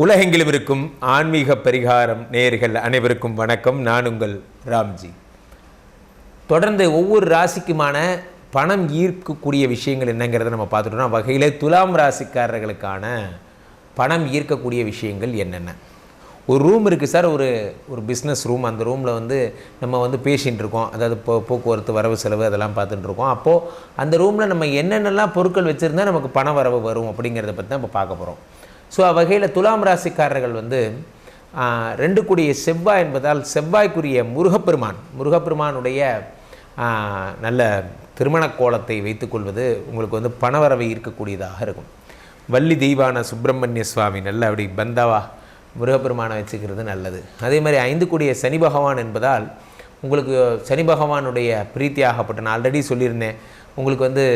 உலகெங்கிலும் இருக்கும் ஆன்மீக பரிகாரம் நேயர்கள் அனைவருக்கும் வணக்கம். நான் உங்கள் ராம்ஜி. தொடர்ந்து ஒவ்வொரு ராசிக்குமான பணம் ஈர்க்கக்கூடிய விஷயங்கள் என்னங்கிறத நம்ம பார்த்துட்டோம்னா வகையில் துலாம் ராசிக்காரர்களுக்கான பணம் ஈர்க்கக்கூடிய விஷயங்கள் என்னென்ன? ஒரு ரூம் இருக்குது சார் ஒரு ஒரு பிஸ்னஸ் ரூம் அந்த ரூமில் வந்து நம்ம வந்து பேசிகிட்டு இருக்கோம். அதாவது போ போக்குவரத்து வரவு செலவு அதெல்லாம் பார்த்துட்டு இருக்கோம். அப்போது அந்த ரூமில் நம்ம என்னென்னலாம் பொருட்கள் வச்சுருந்தா நமக்கு பண வரவு வரும் அப்படிங்கிறத பற்றி தான் இப்போ பார்க்க போகிறோம் ஸோ வகையில் துலாம் ராசிக்காரர்கள் வந்து ரெண்டு கூடிய செவ்வாய் என்பதால் செவ்வாய்க்குரிய முருகப்பெருமான் முருகப்பெருமானுடைய நல்ல திருமண கோலத்தை வைத்துக்கொள்வது உங்களுக்கு வந்து பணவரவை இருக்கக்கூடியதாக இருக்கும். வள்ளி தெய்வான சுப்பிரமணிய சுவாமி நல்ல அப்படி பந்தாவா முருகப்பெருமானை வச்சுக்கிறது நல்லது. அதே மாதிரி ஐந்து கூடிய சனி பகவான் என்பதால் உங்களுக்கு சனி பகவானுடைய பிரீத்தியாகப்பட்ட நான் ஆல்ரெடி சொல்லியிருந்தேன். உங்களுக்கு வந்து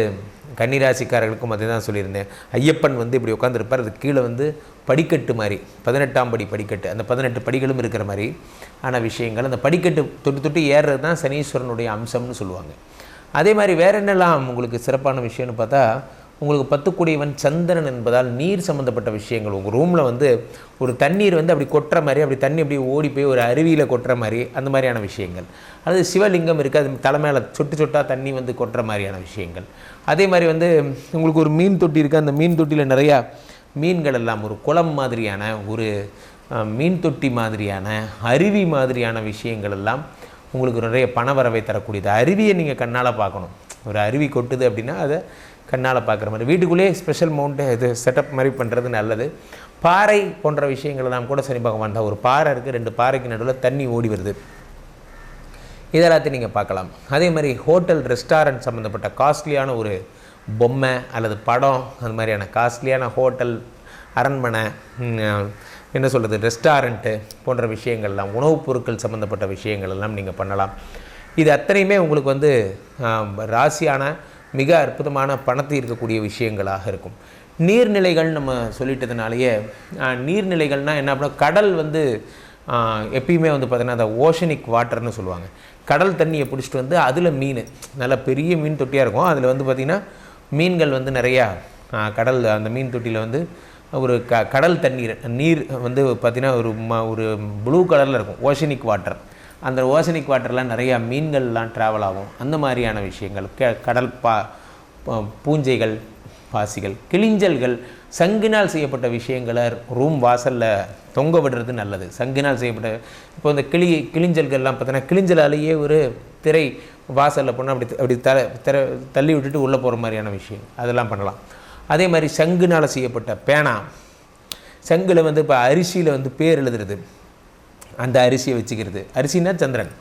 கன்னிராசிக்காரர்களுக்கும் அதே தான் சொல்லியிருந்தேன். ஐயப்பன் வந்து இப்படி உட்காந்துருப்பார் அது கீழே வந்து படிக்கட்டு மாதிரி பதினெட்டாம் படி படிக்கட்டு. அந்த பதினெட்டு படிகளும் இருக்கிற மாதிரி ஆன விஷயங்கள். அந்த படிக்கட்டு தொட்டு தொட்டு ஏறுறது தான் சனீஸ்வரனுடைய அம்சம்னு சொல்லுவாங்க. அதே மாதிரி வேற என்னெல்லாம் உங்களுக்கு சிறப்பான விஷயம்னு பார்த்தா உங்களுக்கு பத்துக்கூடியவன் சந்திரன் என்பதால் நீர் சம்மந்தப்பட்ட விஷயங்கள். உங்கள் ரூமில் வந்து ஒரு தண்ணீர் வந்து அப்படி கொட்டுற மாதிரி அப்படி தண்ணி அப்படி ஓடி போய் ஒரு அருவியில் கொட்டுற மாதிரி அந்த மாதிரியான விஷயங்கள். அல்லது சிவலிங்கம் இருக்குது அது தலை மேலே சொட்டு சொட்டாக தண்ணி வந்து கொட்டுற மாதிரியான விஷயங்கள். அதே மாதிரி வந்து உங்களுக்கு ஒரு மீன் தொட்டி இருக்குது அந்த மீன் தொட்டியில் நிறையா மீன்கள் எல்லாம் ஒரு குளம் மாதிரியான ஒரு மீன் தொட்டி மாதிரியான அருவி மாதிரியான விஷயங்கள் எல்லாம் உங்களுக்கு நிறைய பணவரவை தரக்கூடியது. அருவியை நீங்கள் கண்ணால் பார்க்கணும். ஒரு அருவி கொட்டுது அப்படின்னா அதை கண்ணால் பார்க்குற மாதிரி. வீட்டுக்குள்ளேயே ஸ்பெஷல் மவுண்ட்டு இது செட்டப் மாதிரி பண்ணுறது நல்லது. பாறை போன்ற விஷயங்கள் எல்லாம் கூட சனி பகவான் தான். ஒரு பாறை இருக்குது ரெண்டு பாறைக்கு நடுவில் தண்ணி ஓடி வருது. இதெல்லாத்தையும் நீங்கள் பார்க்கலாம். அதே மாதிரி ஹோட்டல் ரெஸ்டாரண்ட் சம்மந்தப்பட்ட காஸ்ட்லியான ஒரு பொம்மை அல்லது படம் அந்த மாதிரியான காஸ்ட்லியான ஹோட்டல் அரண்மனை என்ன சொல்கிறது ரெஸ்டாரண்ட்டு போன்ற விஷயங்கள்லாம் உணவுப் பொருட்கள் சம்மந்தப்பட்ட விஷயங்கள் எல்லாம் நீங்கள் பண்ணலாம். இது அத்தனையுமே உங்களுக்கு வந்து ராசியான மிக அற்புதமான பணத்தை இருக்கக்கூடிய விஷயங்களாக இருக்கும். நீர்நிலைகள் நம்ம சொல்லிட்டதுனாலேயே நீர்நிலைகள்னால் என்ன அப்படின்னா கடல் வந்து எப்பயுமே வந்து பார்த்திங்கன்னா அந்த ஓஷனிக் வாட்டர்னு சொல்லுவாங்க. கடல் தண்ணியை பிடிச்சிட்டு வந்து அதில் மீன் நல்ல பெரிய மீன் தொட்டியாக இருக்கும். அதில் வந்து பார்த்திங்கன்னா மீன்கள் வந்து நிறையா கடல் அந்த மீன் தொட்டியில் வந்து ஒரு க கடல் தண்ணீர் நீர் வந்து பார்த்திங்கன்னா ஒரு ம ஒரு ப்ளூ கலரில் இருக்கும். Oceanic water. அந்த ஓசனி வாட்டர்லாம் நிறையா மீன்கள்லாம் ட்ராவல் ஆகும். அந்த மாதிரியான விஷயங்கள் க கடல் பா பூஞ்சைகள் பாசிகள் கிளிஞ்சல்கள் சங்கினால் செய்யப்பட்ட விஷயங்களை ரூம் வாசலில் தொங்க விடுறது நல்லது. சங்கினால் செய்யப்பட்ட இப்போ இந்த கிளி கிளிஞ்சல்கள்லாம் பார்த்தோன்னா கிளிஞ்சலாலேயே ஒரு திரை வாசலில் போனால் அப்படி அப்படி த திற தள்ளி விட்டுட்டு உள்ளே போகிற மாதிரியான விஷயம் அதெல்லாம் பண்ணலாம். அதே மாதிரி சங்குனால் செய்யப்பட்ட பேனா சங்கில் வந்து இப்போ அரிசியில் வந்து பேர் எழுதுறது. அந்த அரிசியை வச்சுக்கிறது. அரிசினா சந்திரன்.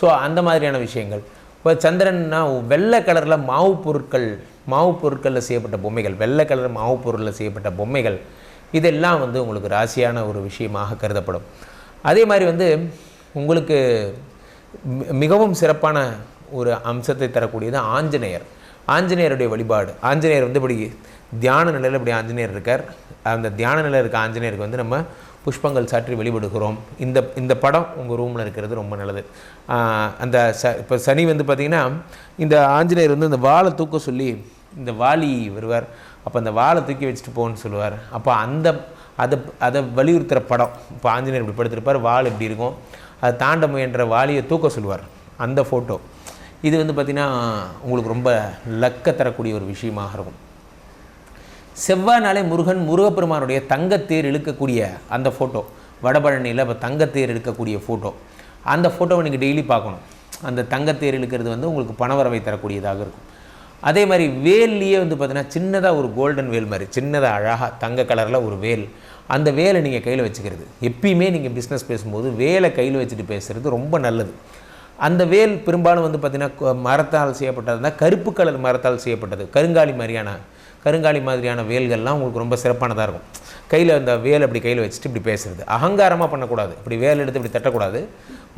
ஸோ அந்த மாதிரியான விஷயங்கள். இப்போ சந்திரன்னா வெள்ளை கலரில் மாவு பொருட்கள் மாவு பொருட்களில் செய்யப்பட்ட பொம்மைகள் வெள்ளை கலர் மாவு பொருளில் செய்யப்பட்ட பொம்மைகள் இதெல்லாம் வந்து உங்களுக்கு ராசியான ஒரு விஷயமாக கருதப்படும். அதே மாதிரி வந்து உங்களுக்கு மிகவும் சிறப்பான ஒரு அம்சத்தை தரக்கூடியது ஆஞ்சநேயர். ஆஞ்சநேயருடைய வழிபாடு. ஆஞ்சநேயர் வந்து இப்படி தியான நிலையில் இப்படி ஆஞ்சநேயர் இருக்கார். அந்த தியான நிலையில் இருக்க ஆஞ்சநேயருக்கு வந்து நம்ம புஷ்பங்கள் சாற்றி வழிபடுகிறோம் இந்த இந்த படம் உங்கள் ரூமில் இருக்கிறது ரொம்ப நல்லது. அந்த ச இப்போ சனி வந்து பார்த்திங்கன்னா இந்த ஆஞ்சநேயர் வந்து இந்த வாழை தூக்க சொல்லி இந்த வாலி வருவார். அப்போ அந்த வாழை தூக்கி வச்சுட்டு போன்னு சொல்லுவார். அப்போ அந்த அதை அதை வலியுறுத்துகிற படம் இப்போ ஆஞ்சநேயர் இப்படி படுத்திருப்பார் வால் இப்படி இருக்கும். அதை தாண்ட முயன்ற வாலியை தூக்க சொல்லுவார். அந்த ஃபோட்டோ இது வந்து பார்த்திங்கன்னா உங்களுக்கு ரொம்ப லக்க தரக்கூடிய ஒரு விஷயமாக இருக்கும். செவ்வாய்னாலே முருகன் முருகப்பெருமானுடைய தங்கத்தேர் இழுக்கக்கூடிய அந்த ஃபோட்டோ வடபழனியில் இப்போ தங்கத்தேர் இழுக்கக்கூடிய ஃபோட்டோ அந்த ஃபோட்டோவை நீங்கள் டெய்லி பார்க்கணும். அந்த தங்கத்தேர் இழுக்கிறது வந்து உங்களுக்கு பணவரவை தரக்கூடியதாக இருக்கும். அதே மாதிரி வேல்லையே வந்து பார்த்தீங்கன்னா சின்னதாக ஒரு கோல்டன் வேல் மாதிரி சின்னதாக அழகாக தங்க கலரில் ஒரு வேல். அந்த வேலை நீங்கள் கையில் வச்சுக்கிறது. எப்பயுமே நீங்கள் பிஸ்னஸ் பேசும்போது வேலை கையில் வச்சுட்டு பேசுகிறது ரொம்ப நல்லது. அந்த வேல் பெரும்பாலும் வந்து பார்த்திங்கன்னா மரத்தால் செய்யப்பட்டதுனா கருப்பு கலர் மரத்தால் செய்யப்பட்டது. கருங்காலி மாதிரியான கருங்காலி மாதிரியான வேல்கள்லாம் உங்களுக்கு ரொம்ப சிறப்பானதாக இருக்கும். கையில் அந்த வேல் அப்படி கையில் வச்சுட்டு இப்படி பேசுறது. அகங்காரமாக பண்ணக்கூடாது. இப்படி வேல் எடுத்து இப்படி தட்டக்கூடாது.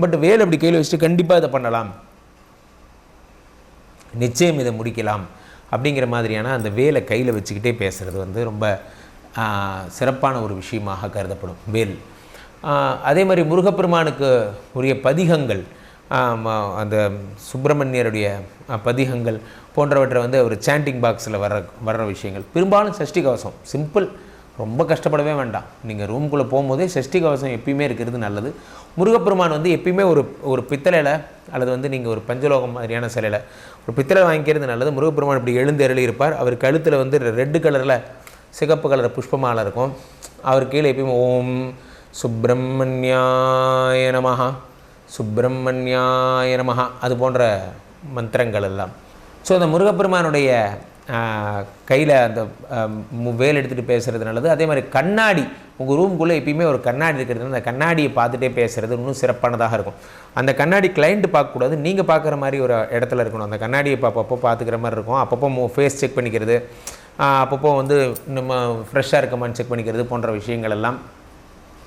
பட் வேல் அப்படி கையில் வச்சுட்டு கண்டிப்பாக இதை பண்ணலாம். நிச்சயம் இதை முடிக்கலாம் அப்படிங்கிற மாதிரியான அந்த வேலை கையில் வச்சுக்கிட்டே பேசுகிறது வந்து ரொம்ப சிறப்பான ஒரு விஷயமாக கருதப்படும். வேல். அதே மாதிரி முருகப்பெருமானுக்கு உரிய பதிகங்கள் அந்த சுப்பிரமணியருடைய பதிகங்கள் போன்றவற்றை வந்து ஒரு சாண்டிங் பாக்ஸில் வர்ற வர்ற விஷயங்கள். பெரும்பாலும் சஷ்டி கவசம் சிம்பிள் ரொம்ப கஷ்டப்படவே வேண்டாம். நீங்கள் ரூம்குள்ளே போகும்போதே சஷ்டி கவசம் எப்பயுமே இருக்கிறது நல்லது. முருகப்பெருமான் வந்து எப்பயுமே ஒரு ஒரு பித்தளையில் அல்லது வந்து நீங்கள் ஒரு பஞ்சலோகம் மாதிரியான சிலையில் ஒரு பித்தளை வாங்கிக்கிறது நல்லது. முருகப்பெருமான் இப்படி எழுந்து எரளி இருப்பார் அவர் கழுத்தில் வந்து ரெட்டு கலரில் சிகப்பு கலர் புஷ்பமாலை இருக்கும். அவர் கீழே எப்பயுமே ஓம் சுப்பிரமணியாய நமஹா. சுப்பிரமணியாய நமஹா. அது போன்ற மந்திரங்கள் எல்லாம் ஸோ அந்த முருகப்பெருமானுடைய கையில் அந்த வேல் எடுத்துகிட்டு பேசுகிறது நல்லது. அதே மாதிரி கண்ணாடி உங்கள் ரூம்குள்ளே எப்பயுமே ஒரு கண்ணாடி இருக்கிறது அந்த கண்ணாடியை பார்த்துட்டே பேசுகிறது இன்னும் சிறப்பானதாக இருக்கும். அந்த கண்ணாடி கிளைண்ட்டு பார்க்கக்கூடாது. நீங்கள் பார்க்குற மாதிரி ஒரு இடத்துல இருக்கணும். அந்த கண்ணாடியை அப்பப்போ பார்த்துக்கிற மாதிரி இருக்கும். அப்பப்போ ஃபேஸ் செக் பண்ணிக்கிறது. அப்பப்போ வந்து நம்ம ஃப்ரெஷ்ஷாக இருக்கமான்னு செக் பண்ணிக்கிறது போன்ற விஷயங்கள் எல்லாம்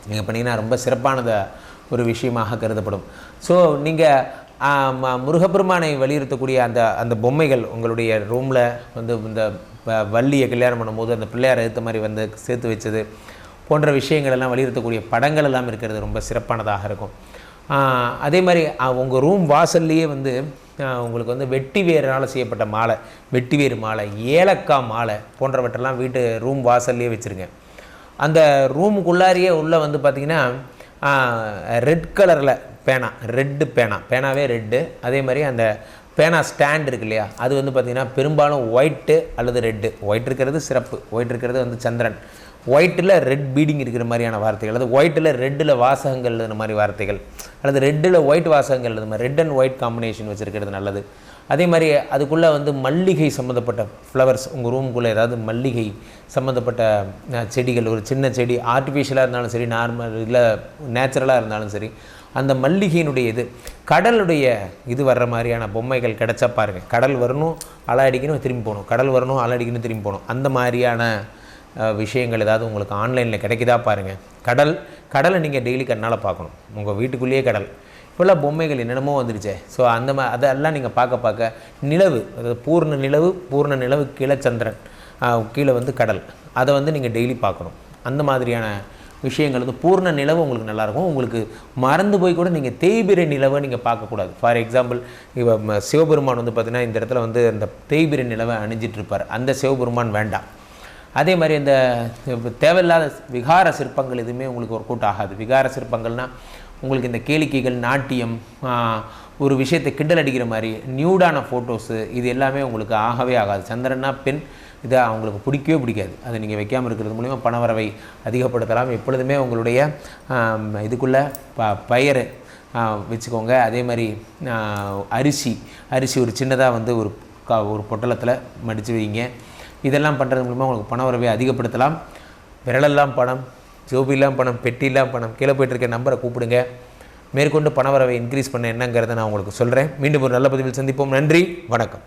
நீங்கள் பண்ணிங்கன்னா ரொம்ப சிறப்பானதை ஒரு விஷயமாக கருதப்படும். ஸோ நீங்கள் முருகப்பெருமானை வலியுறுத்தக்கூடிய அந்த அந்த பொம்மைகள் உங்களுடைய ரூமில் வந்து இந்த வ- வள்ளியை கல்யாணம் பண்ணும்போது அந்த பிள்ளையார் எடுத்த மாதிரி வந்து சேர்த்து வச்சது போன்ற விஷயங்கள் எல்லாம் வலியுறுத்தக்கூடிய படங்கள் எல்லாம் இருக்கிறது ரொம்ப சிறப்பானதாக இருக்கும். அதே மாதிரி உங்கள் ரூம் வாசல்லையே வந்து உங்களுக்கு வந்து வெட்டி வேரினால் செய்யப்பட்ட மாலை வெட்டி வேறு மாலை ஏலக்காய் மாலை போன்றவற்றெல்லாம் வீட்டு ரூம் வாசல்லையே வச்சுருங்க. அந்த ரூமுக்குள்ளாரியே உள்ளே வந்து பார்த்திங்கன்னா ரெட் கலரில் பேனா ரெட்டு பேனா. பேனாவே ரெட்டு அதே மாதிரி அந்த பேனா ஸ்டாண்ட் இருக்கு இல்லையா? அது வந்து பார்த்திங்கன்னா பெரும்பாலும் ஒயிட்டு அல்லது ரெட்டு ஒயிட் இருக்கிறது சிறப்பு. ஒயிட் இருக்கிறது வந்து சந்திரன். ஒயிட்டில் ரெட் பீடிங் இருக்கிற மாதிரியான வார்த்தைகள் அல்லது ஒயிட்டில் ரெட்டில் வாசகங்கள் எழுதுன மாதிரி வார்த்தைகள் அல்லது ரெட்டில் ஒயிட் வாசகங்கள் எழுதுன மாதிரி ரெட் அண்ட் ஒயிட் காம்பினேஷன் வச்சுருக்கிறது நல்லது. அதே மாதிரி அதுக்குள்ளே வந்து மல்லிகை சம்மந்தப்பட்ட ஃப்ளவர்ஸ் உங்கள் ரூமுக்குள்ளே ஏதாவது மல்லிகை சம்மந்தப்பட்ட செடிகள் ஒரு சின்ன செடி ஆர்டிஃபிஷியலாக இருந்தாலும் சரி நார்மல் இல்லை நேச்சுரலாக இருந்தாலும் சரி அந்த மல்லிகையினுடைய இது கடலுடைய இது வர்ற மாதிரியான பொம்மைகள் கிடச்சா பாருங்கள் கடல் வரணும் அலை அடிக்கணும் திரும்பி போகணும் கடல் வரணும் அலை அடிக்கணும் திரும்பி போகணும் அந்த மாதிரியான விஷயங்கள் ஏதாவது உங்களுக்கு ஆன்லைனில் கிடைக்குதா பாருங்கள் கடல் கடலை நீங்கள் டெய்லி கண்ணால் பார்க்கணும். உங்கள் வீட்டுக்குள்ளேயே கடல். இப்போல்லாம் பொம்மைகள் என்னென்னமோ வந்துருச்சே ஸோ அந்த மா அதெல்லாம் நீங்கள் பார்க்க பார்க்க நிலவு அதாவது பூர்ண நிலவு பூர்ண நிலவு கீழே சந்திரன் கீழே வந்து கடல். அதை வந்து நீங்கள் டெய்லி பார்க்கணும். அந்த மாதிரியான விஷயங்கள் வந்து பூர்ண நிலவு உங்களுக்கு நல்லாயிருக்கும். உங்களுக்கு மறந்து போய் கூட நீங்கள் தேய்பிரை நிலவை நீங்கள் பார்க்கக்கூடாது. ஃபார் எக்ஸாம்பிள் இப்போ சிவபெருமான் வந்து பார்த்திங்கன்னா இந்த இடத்துல வந்து அந்த தேய்பிரை நிலவை அணிஞ்சிட்டு இருப்பார். அந்த சிவபெருமான் வேண்டாம். அதே மாதிரி இந்த தேவையில்லாத விகார சிற்பங்கள் எதுவுமே உங்களுக்கு ஒர்க் அவுட் ஆகாது. விகார சிற்பங்கள்னால் உங்களுக்கு இந்த கேளிக்கைகள் நாட்டியம் ஒரு விஷயத்தை கிண்டல் அடிக்கிற மாதிரி நியூடான ஃபோட்டோஸு இது எல்லாமே உங்களுக்கு ஆகவே ஆகாது. சந்திரனா பெண் இதை அவங்களுக்கு பிடிக்கவே பிடிக்காது. அதை நீங்கள் வைக்காமல் இருக்கிறது மூலிமா பணவரவை அதிகப்படுத்தலாம். எப்பொழுதுமே உங்களுடைய இதுக்குள்ளே ப பயிர் வச்சுக்கோங்க. அதே மாதிரி அரிசி அரிசி ஒரு சின்னதாக வந்து ஒரு க ஒரு பொட்டலத்தில் மடித்து வைங்க. இதெல்லாம் பண்ணுறது மூலமாக உங்களுக்கு பண வரவை அதிகப்படுத்தலாம். விரலெல்லாம் பணம் ஜோபிலாம் பணம் பெட்டிலாம் பணம் கீழே போயிட்டு இருக்க நம்பரை கூப்பிடுங்க. மேற்கொண்டு பண வரவை இன்க்ரீஸ் பண்ண என்னங்கிறத நான் உங்களுக்கு சொல்கிறேன் மீண்டும் ஒரு நல்ல பதிவில் சந்திப்போம். நன்றி வணக்கம்.